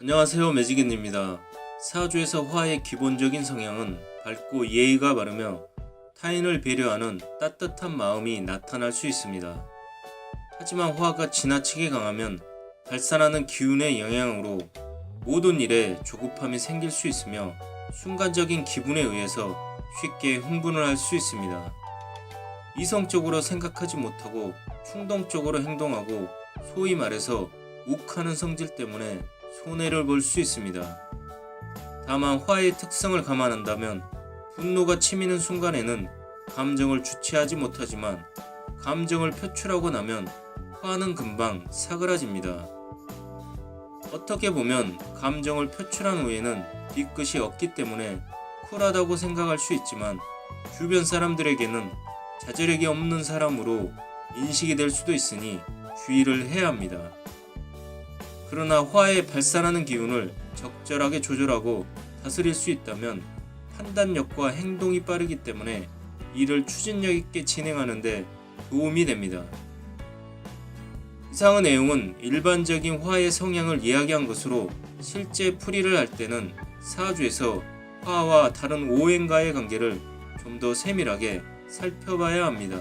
안녕하세요 매직인입니다. 사주에서 화의 기본적인 성향은 밝고 예의가 바르며 타인을 배려하는 따뜻한 마음이 나타날 수 있습니다. 하지만 화가 지나치게 강하면 발산하는 기운의 영향으로 모든 일에 조급함이 생길 수 있으며 순간적인 기분에 의해서 쉽게 흥분을 할 수 있습니다. 이성적으로 생각하지 못하고 충동적으로 행동하고 소위 말해서 욱하는 성질 때문에 손해를 볼 수 있습니다. 다만 화의 특성을 감안한다면 분노가 치미는 순간에는 감정을 주체하지 못하지만 감정을 표출하고 나면 화는 금방 사그라집니다. 어떻게 보면 감정을 표출한 후에는 뒤끝이 없기 때문에 쿨하다고 생각할 수 있지만 주변 사람들에게는 자제력이 없는 사람으로 인식이 될 수도 있으니 주의를 해야 합니다. 그러나 화에 발산하는 기운을 적절하게 조절하고 다스릴 수 있다면 판단력과 행동이 빠르기 때문에 일을 추진력 있게 진행하는데 도움이 됩니다. 이상의 내용은 일반적인 화의 성향을 이야기한 것으로 실제 풀이를 할 때는 사주에서 화와 다른 오행과의 관계를 좀 더 세밀하게 살펴봐야 합니다.